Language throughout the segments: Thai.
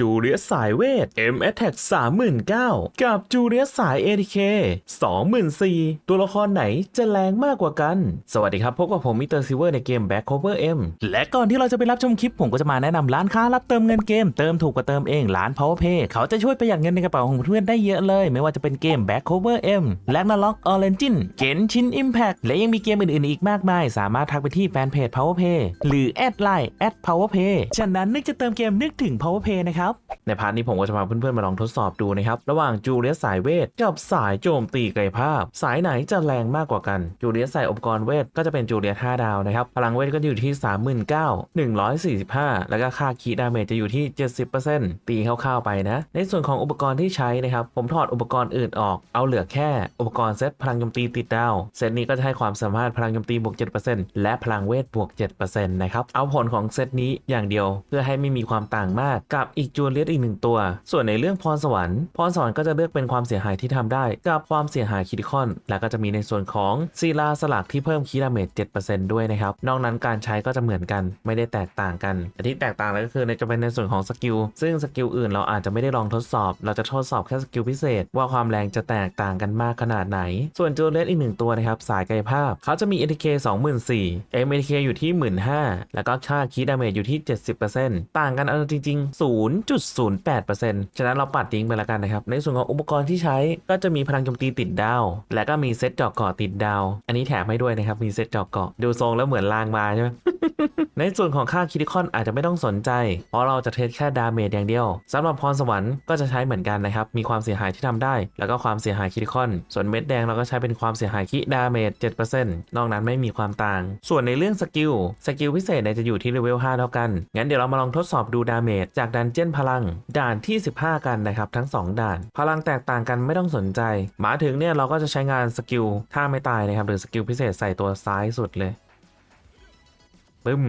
จูเลียสสายเวท M Attack 39,000กับจูเลียสสาย ATK 24,000ตัวละครไหนจะแรงมากกว่ากัน สวัสดีครับ พบกับผมมิสเตอร์ซิเวอร์ในเกม Back Cover M และก่อนที่เราจะไปรับชมคลิปผมก็จะมาแนะนำร้านค้ารับเติมเงินเกม เติมถูกกว่าเติมเองร้าน PowerPay เขาจะช่วยประหยัดเงินในกระเป๋าของเพื่อนได้เยอะเลย ไม่ว่าจะเป็นเกม Back Cover M Ragnarok Origin Genshin Impact และยังมีเกมอื่นๆอีกมากมาย สามารถทักไปที่แฟนเพจ PowerPay หรือแอดไลน์ @PowerPay ฉะนั้นนึกจะเติมเกมนึกถึง PowerPay นะครับในพาร์ทนี้ผมก็จะพาเพื่อนๆมาลองทดสอบดูนะครับ ระหว่างจูเลียสสายเวทกับสายโจมตีกายภาพ สายไหนจะแรงมากกว่ากัน จูเลียสใส่อุปกรณ์เวทก็จะเป็นจูเลียส5ดาวนะครับ พลังเวทก็อยู่ที่ 39,000 145 แล้วก็ค่าคีดาเมจจะอยู่ที่ 70%ตีคร่าวๆไปนะ ในส่วนของอุปกรณ์ที่ใช้นะครับ ผมถอดอุปกรณ์อื่นออก เอาเหลือแค่ อุปกรณ์เซตพลังโจมตีติดดาว เซตนี้ก็จะให้ความสามารถพลังโจมตีบวก 7%และพลังเวทบวก 7%นะครับ เอาผลของเซตนี้อย่างเดียว เพื่อให้ไม่มีความต่างมากกับอีกจูเลียสอีกหนึ่งตัว ส่วนในเรื่องพรสวรรค์พรสวรรค์ก็จะเลือกเป็นความเสียหายที่ทำได้ กับความเสียหายคิดคอน แล้วก็จะมีในส่วนของซีลาสลักที่เพิ่มคีดาเมจ7%ด้วยนะครับ นอกนั้นการใช้ก็จะเหมือนกันไม่ได้แตกต่างกันแต่ที่แตกต่างแล้วก็คือจะเป็นในส่วนของสกิลซึ่งสกิลอื่นเราอาจจะไม่ได้ลองทดสอบ เราจะทดสอบแค่สกิลพิเศษ ว่าความแรงจะแตกต่างกันมากขนาดไหน ส่วนจูเลียสอีกหนึ่งตัวนะครับสายกายภาพเขาจะมี ATK 24,000 MATK อยู่ที่ 15,000แล้วก็ค่าคีดาเมจอยู่ที่ 70%ต่างกันเอาจริงๆ0.08%ฉะนั้นเราปัดทิ้งไปแล้วกันนะครับ ในส่วนของอุปกรณ์ที่ใช้ก็จะมีพลังโจมตีติดดาว และก็มีเซตจอกเกาะติดดาว อันนี้แถมให้ด้วยนะครับ มีเซตจอกเกาะ ดูทรงแล้วเหมือนลางมาใช่ไหม ในส่วนของค่าคิดิคอนอาจจะไม่ต้องสนใจ เพราะเราจะเทสแค่ดาเมจอย่างเดียวสำหรับพรสวรรค์ก็จะใช้เหมือนกันนะครับ มีความเสียหายที่ทำได้ แล้วก็ความเสียหายคิดิคอน ส่วนเม็ดแดงเราก็ใช้เป็นความเสียหายคิดาเมจ7%นอกนั้นไม่มีความต่าง ส่วนในเรื่องสกิล สกิลพิเศษเนี่ยจะอยู่ที่เลเวล5เท่ากัน งั้นเดี๋ยวเรามาลองทดสอบดูดาเมจจากดันเจี้ยนพลัง ด่านที่ 15 กันนะครับทั้ง 2 ด่าน พลังแตกต่างกันไม่ต้องสนใจมาถึงเนี่ยเราก็จะใช้งานสกิลท่าไม่ตายนะครับหรือสกิลพิเศษใส่ตัวซ้ายสุดเลย ปึ้ม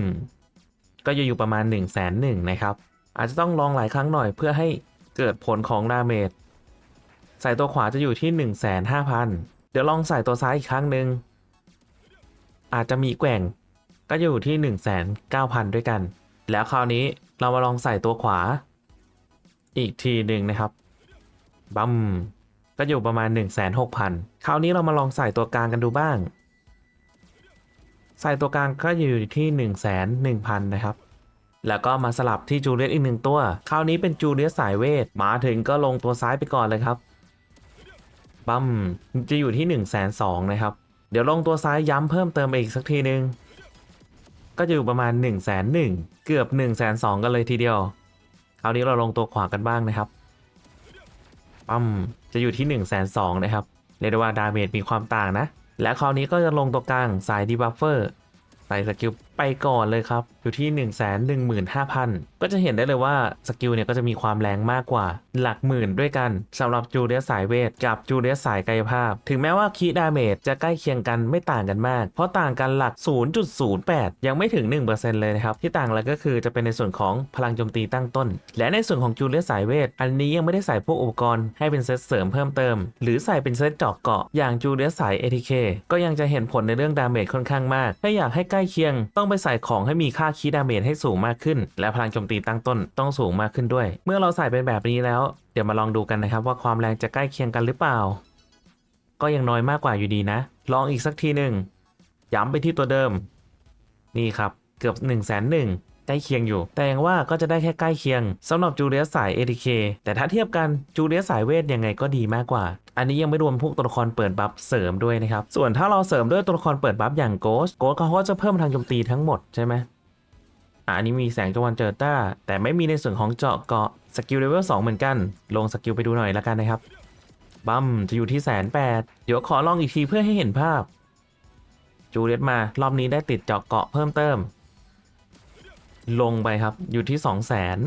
ก็จะอยู่ประมาณ1นึ่งแสนหนึ่งนะครับ อาจจะต้องลองหลายครั้งหน่อยเพื่อให้เกิดผลของดาเมจใส่ตัวขวาจะอยู่ที่1นึ่งแสนห้าพันเดี๋ยวลองใส่ตัวซ้ายอีกครั้งหนึ่งอาจจะมีแกว่งก็จะอยู่ที่1นึ่งแสนเก้าพันด้วยกัน แล้วคราวนี้เรามาลองใส่ตัวขวา อีกทีหนึ่งนะครับ บัมก็อยู่ประมาณ1นึ่งแสนหกพันคราวนี้เรามาลองใส่ตัวกลางกันดูบ้าง ใส่ตัวกลางก็อยู่ที่1นึ่งแสนหนึ่งพันนะครับ แล้วก็มาสลับที่จูเลียสอีกหนึ่งตัว คราวนี้เป็นจูเลียสสายเวท มาถึงก็ลงตัวซ้ายไปก่อนเลยครับ บัมจะอยู่ที่1นึ่งแสนสองนะครับ เดี๋ยวลงตัวซ้ายย้ำเพิ่มเติมอีกสักทีนึง ก็จะอยู่ประมาณ1นึ่งแสนหนึ่งเกือบ1นึ่งแสนสองกันเลยทีเดียว คราวนี้เราลงตัวขวากันบ้างนะครับปั๊มจะอยู่ที่1นึ่งแสนสองนะครับ เรียกได้ว่าดาเมจมีความต่างนะ และคราวนี้ก็จะลงตัวกลางสายดีบัฟเฟอร์ใส่สกิล ไปก่อนเลยครับ อยู่ที่ 1 1 5 0 0 0 ก็จะเห็นได้เลยว่าสกิลเนี่ยก็จะมีความแรงมากกว่า หลักหมื่นด้วยกันสำหรับจูเลียสายเวทกับจูเลียสายกายภาพ ถึงแม้ว่าคีดาเมจจะใกล้เคียงกันไม่ต่างกันมาก เพราะต่างกันหลัก 0.08 ยังไม่ถึง 1%เลยนะครับ ที่ต่างแล้วก็คือจะเป็นในส่วนของพลังโจมตีตั้งต้น และในส่วนของจูเลียสายเวท อันนี้ยังไม่ได้ใส่พวกอุปกรณ์ให้เป็นเซตเสริมเพิ่มเติม หรือใส่เป็นเซตเจาะเกาะอย่างจูเลียสาย ATK ก็ยังจะเห็นผลในเรื่องดาเมจค่อนข้างมาก ถ้าอยากให้ใกล้เคียงต้องไปใส่ของให้มีค่าคีดาเมจให้สูงมากขึ้น และพลังโจมตีตั้งต้นต้องสูงมากขึ้นด้วย เมื่อเราใส่เป็นแบบนี้แล้ว เดี๋ยวมาลองดูกันนะครับว่าความแรงจะใกล้เคียงกันหรือเปล่า ก็ยังน้อยมากกว่าอยู่ดีนะ ลองอีกสักทีหนึ่งย้ำไปที่ตัวเดิม นี่ครับเกือบ1นึ่งแสนหนึ่ง ใกล้เคียงอยู่ แต่ยังว่าก็จะได้แค่ใกล้เคียงสำหรับจูเลียสสาย ATK แต่ถ้าเทียบกันจูเลียสสายเวทยังไงก็ดีมากกว่า อันนี้ยังไม่รวมพวกตัวละครเปิดบัฟเสริมด้วยนะครับ ส่วนถ้าเราเสริมด้วยตัวละครเปิดบัฟอย่างโกสโกสเขาก็จะเพิ่มทางโจมตีทั้งหมดใช่ไหมอันนี้มีแสงจวันเจอต้า แต่ไม่มีในส่วนของเจาะเกาะสกิลเลเวล2เหมือนกัน ลงสกิลไปดูหน่อยละกันนะครับบัมจะอยู่ที่แสนแปดเดี๋ยวขอลองอีกทีเพื่อให้เห็นภาพ จูเลียตมารอบนี้ได้ติดเจาะเกาะเพิ่มเติม ลงไปครับอยู่ที่ 2 0 0แสน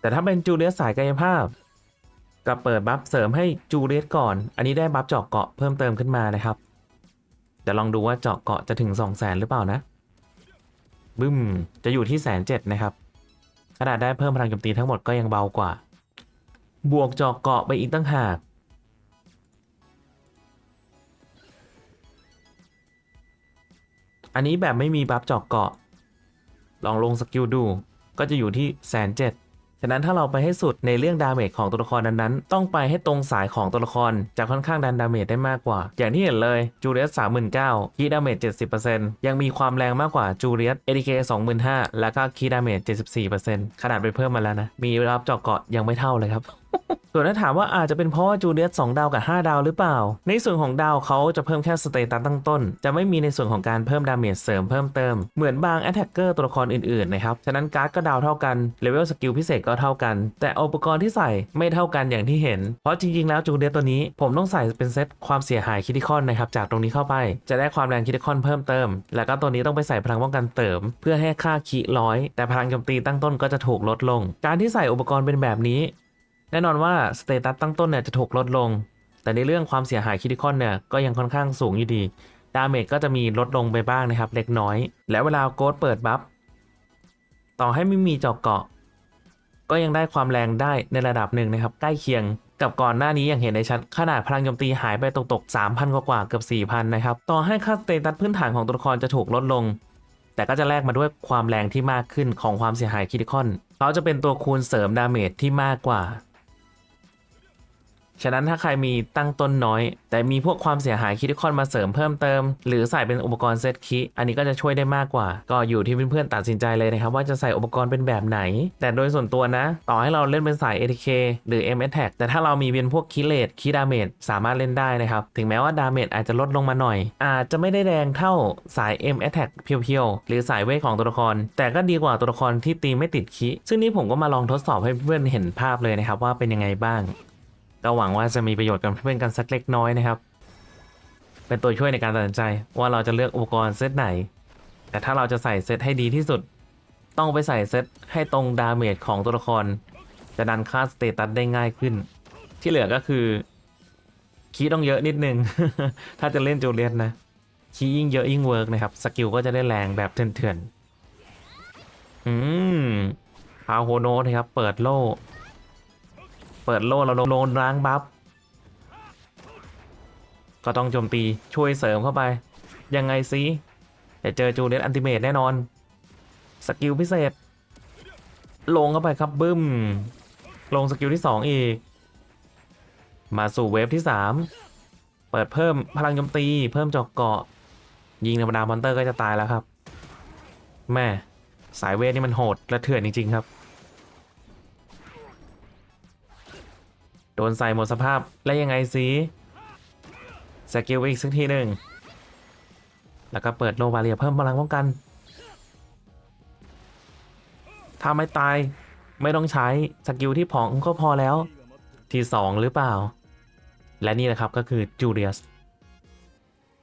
แต่ถ้าเป็นจูเลียตสายกายภาพกับเปิดบัฟเสริมให้จูเลียตก่อน อันนี้ได้บัฟเจาะเกาะเพิ่มเติมขึ้นมานะครับเดี๋ยวลองดูว่าเจาะเกาะจะถึง 2 0 0แสนหรือเปล่านะ บึ้ม จะอยู่ที่แสนเจ็ดนะครับขนาดได้เพิ่มพลังโจมตีทั้งหมดก็ยังเบากว่า บวกเจอกเกาะไปอีกตั้งหากอันนี้แบบไม่มีบัฟเจอกเกาะ ลองลงสกิลดู ก็จะอยู่ที่แสนเจ็ดฉะนั้นถ้าเราไปให้สุดในเรื่องดาเมจของตัวละครนั้นๆ ต้องไปให้ตรงสายของตัวละครจะค่อนข้างดันดาเมจได้มากกว่า อย่างที่เห็นเลยจูเลียสสามหมื่นเก้าคีดาเมจเจ็ดสิบเปอร์เซ็นต์ยังมีความแรงมากกว่าจูเลียสเอ k เคสองหมื่นห้าแล้วก็คีดาเมจเจ็ดสิบสี่เปอร์เซ็นต์ขนาดไปเพิ่มมาแล้วนะ มีรับเจาะเกาะยังไม่เท่าเลยครับ ส่วนถ้าถามว่าอาจจะเป็นเพราะว่าจูเลียส2ดาวกับ 5 ดาวหรือเปล่า ในส่วนของดาวเขาจะเพิ่มแค่สเตตัสตั้งต้น จะไม่มีในส่วนของการเพิ่มดาเมจเสริมเพิ่มเติม เหมือนบางแอตแทกเกอร์ตัวละครอื่นๆนะครับ ฉะนั้นการ์ดก็ดาวเท่ากันเลเวลสกิลพิเศษก็เท่ากัน แต่อุปกรณ์ที่ใส่ไม่เท่ากันอย่างที่เห็น เพราะจริงๆแล้วจูเลียสตัวนี้ผมต้องใส่เป็นเซตความเสียหายคิติคอนนะครับจากตรงนี้เข้าไปจะได้ความแรงคิติคอนเพิ่มเติม แล้วก็ตัวนี้ต้องไปใส่พลังป้องกันเติม เพื่อให้ค่าคิร้อยแต่พลังโจมตีตั้งต้นก็จะถูกลดลง การที่ใส่อุปกรณ์เป็นแบบนี้ แน่นอนว่าสเตตัสตั้งต้นเนี่ยจะถูกลดลง แต่ในเรื่องความเสียหายคิติคอนเนี่ยก็ยังค่อนข้างสูงอยู่ดี ดาเมจก็จะมีลดลงไปบ้างนะครับ เล็กน้อย และเวลาโกดเปิดบัฟ ต่อให้ไม่มีจอกเกาะ ก็ยังได้ความแรงได้ในระดับหนึ่งนะครับ ใกล้เคียงกับก่อนหน้านี้อย่างเห็นได้ชัดขนาดพลังโจมตีหายไปตกตก3,000 กว่าๆเกือบ4,000 นะครับ ต่อให้ค่าสเตตัสพื้นฐานของตัวละครจะถูกลดลง แต่ก็จะแลกมาด้วยความแรงที่มากขึ้นของความเสียหายคิติคอน เขาจะเป็นตัวคูณเสริมดาเมจที่มากกว่า ฉะนั้นถ้าใครมีตั้งต้นน้อย แต่มีพวกความเสียหายคิดคอนมาเสริมเพิ่มเติม หรือใส่เป็นอุปกรณ์เซตคิอันนี้ก็จะช่วยได้มากกว่า ก็อยู่ที่เพื่อนๆตัดสินใจเลยนะครับ ว่าจะใส่อุปกรณ์เป็นแบบไหน แต่โดยส่วนตัวนะ ต่อให้เราเล่นเป็นสาย ATK หรือ M Attack แต่ถ้าเรามีเป็นพวกคิเลตคิดาเมจสามารถเล่นได้นะครับ ถึงแม้ว่าดาเมจอาจจะลดลงมาหน่อย อาจจะไม่ได้แรงเท่าสาย M Attack เพียวๆหรือสายเวทของตัวละคร แต่ก็ดีกว่าตัวละครที่ตีไม่ติดคิซึ่งนี่ผมก็มาลองทดสอบให้เพื่อนเห็นภาพเลยนะครับว่าเป็นยังไงบ้าง ก็หวังว่าจะมีประโยชน์กับเพื่อนกันสักเล็กน้อยนะครับ เป็นตัวช่วยในการตัดสินใจว่าเราจะเลือกอุปกรณ์เซตไหน แต่ถ้าเราจะใส่เซตให้ดีที่สุด ต้องไปใส่เซตให้ตรงดาเมจของตัวละคร จะดันค่าสเตตัสได้ง่ายขึ้น ที่เหลือก็คือคีย์ต้องเยอะนิดนึง ถ้าจะเล่นจูเลียนนะคีย์ยิ่งเยอะยิ่งเวิร์กนะครับ สกิลก็จะได้แรงแบบเถื่อนๆ อืมพาโฮโนสครับ เปิดโล่ เปิดโล่เราโดนล้างบัฟก็ต้องโจมตีช่วยเสริมเข้าไป ยังไงซิจะเจอจูเลียนอันติเมตแน่นอน สกิลพิเศษ ลงเข้าไปครับบึ้ม ลงสกิลที่ 2 อีก มาสู่เวฟที่ 3 เปิดเพิ่มพลังโจมตี เพิ่มจอกเกาะ ยิงธรรมดามอนเตอร์ก็จะตายแล้วครับ แม่สายเวทนี่มันโหดและเถื่อนจริง ๆ ครับ โดนใส่หมดสภาพแล้วยังไงสิสกิลอีกสักทีหนึ่ง แล้วก็เปิดโลบาเรียเพิ่มพลังป้องกัน ถ้าไม่ตายไม่ต้องใช้สกิลที่ผองก็พอแล้ว ทีสองหรือเปล่า และนี่แหละครับก็คือจูเลียส